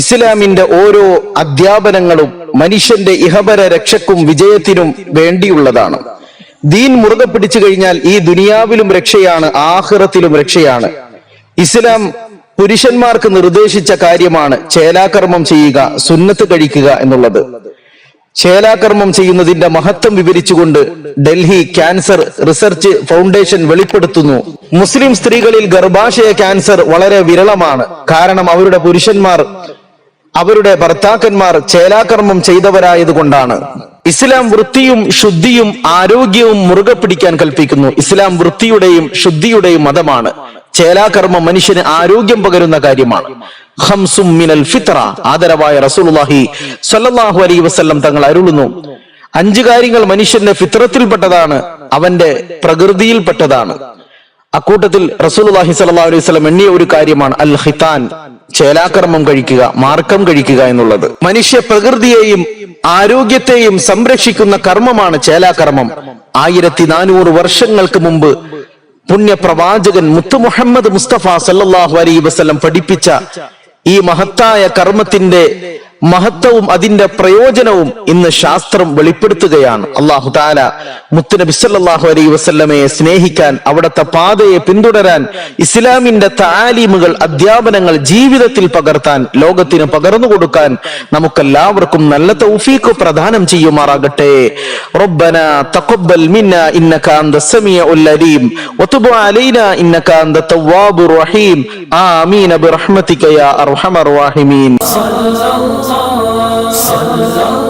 ഇസ്ലാമിന്റെ ഓരോ അധ്യാപനങ്ങളും മനുഷ്യന്റെ ഇഹപര രക്ഷക്കും വിജയത്തിനും വേണ്ടിയുള്ളതാണ്. ദീൻ മുറുകെ പിടിച്ചു കഴിഞ്ഞാൽ ഈ ദുനിയാവിലും രക്ഷയാണ് ആഹ്റത്തിലും രക്ഷയാണ്. ഇസ്ലാം പുരുഷന്മാർക്ക് നിർദ്ദേശിച്ച കാര്യമാണ് ചേലാകർമ്മം ചെയ്യുക സുന്നത്ത് കഴിക്കുക എന്നുള്ളത്. ചേലാകർമ്മം ചെയ്യുന്നതിന്റെ മഹത്വം വിവരിച്ചുകൊണ്ട് ഡൽഹി ക്യാൻസർ റിസർച്ച് ഫൗണ്ടേഷൻ വെളിപ്പെടുത്തുന്നു. മുസ്ലിം സ്ത്രീകളിൽ ഗർഭാശയ ക്യാൻസർ വളരെ വിരളമാണ്. കാരണം അവരുടെ പുരുഷന്മാർ അവരുടെ ഭർത്താക്കന്മാർ ചേലാകർമ്മം ചെയ്തവരായതുകൊണ്ടാണ്. ഇസ്ലാം വൃത്തിയും ശുദ്ധിയും ആരോഗ്യവും മുറുകെ പിടിക്കാൻ കൽപ്പിക്കുന്നു. ഇസ്ലാം വൃത്തിയുടെയും ശുദ്ധിയുടെയും മതമാണ്. ചേലാകർമ്മം മനുഷ്യന് ആരോഗ്യം പകരുന്ന കാര്യമാണ്. ഹംസും മിനൽ ഫിത്ര ആദരവായ റസൂലുള്ളാഹി സ്വല്ലല്ലാഹു അലൈഹി വസല്ലം തങ്ങൾ അരുളുന്നു. അഞ്ചു കാര്യങ്ങൾ മനുഷ്യന്റെ ഫിത്രത്തിൽപ്പെട്ടതാണ് അവന്റെ പ്രകൃതിയിൽപ്പെട്ടതാണ്. അക്കൂട്ടത്തിൽ റസൂലുള്ളാഹി സല്ലല്ലാഹു അലൈഹി വസല്ലം എണ്ണിയ ഒരു കാര്യമാണ് അൽ ഹിതാൻ ചേലാകർമ്മം കഴിക്കുക മാർക്കം കഴിക്കുക എന്നുള്ളത്. മനുഷ്യ പ്രകൃതിയെയും ആരോഗ്യത്തെയും സംരക്ഷിക്കുന്ന കർമ്മമാണ് ചേലാകർമ്മം. ആയിരത്തി നാനൂറ് വർഷങ്ങൾക്ക് മുമ്പ് പുണ്യ പ്രവാചകൻ മുത്തു മുഹമ്മദ് മുസ്തഫ സല്ലാഹു അലൈ വസ്ലം പഠിപ്പിച്ച ഈ മഹത്തായ കർമ്മത്തിന്റെ മഹത്വവും അതിന്റെ പ്രയോജനവും ഇന്ന് ശാസ്ത്രം വെളിപ്പെടുത്തുകയാണ് അള്ളാഹു താല മുത്തുനബി സല്ലല്ലാഹു അലൈഹി വസല്ലമയെ സ്നേഹിക്കാൻ അവിടുത്തെ പാതയെ പിന്തുടരാൻ ഇസ്ലാമിന്റെ താലീമുകൾ അധ്യാപനങ്ങൾ ജീവിതത്തിൽ പകർത്താൻ ലോകത്തിന് പകർന്നു കൊടുക്കാൻ നമുക്കെല്ലാവർക്കും നല്ല തൗഫീഖ് പ്രദാനം ചെയ്യുമാറാകട്ടെ റബ്ബന തഖബ്ബൽ മിന്ന ഇന്നക അന്ത സമീഉൽ അലീം വതുബ് അലൈന ഇന്നക അന്ത തവ്വാബുർ റഹീം ആമീൻ ബിറഹ്മതിക യാ അർഹമർ റഹീമീൻ صلى الله Ramazan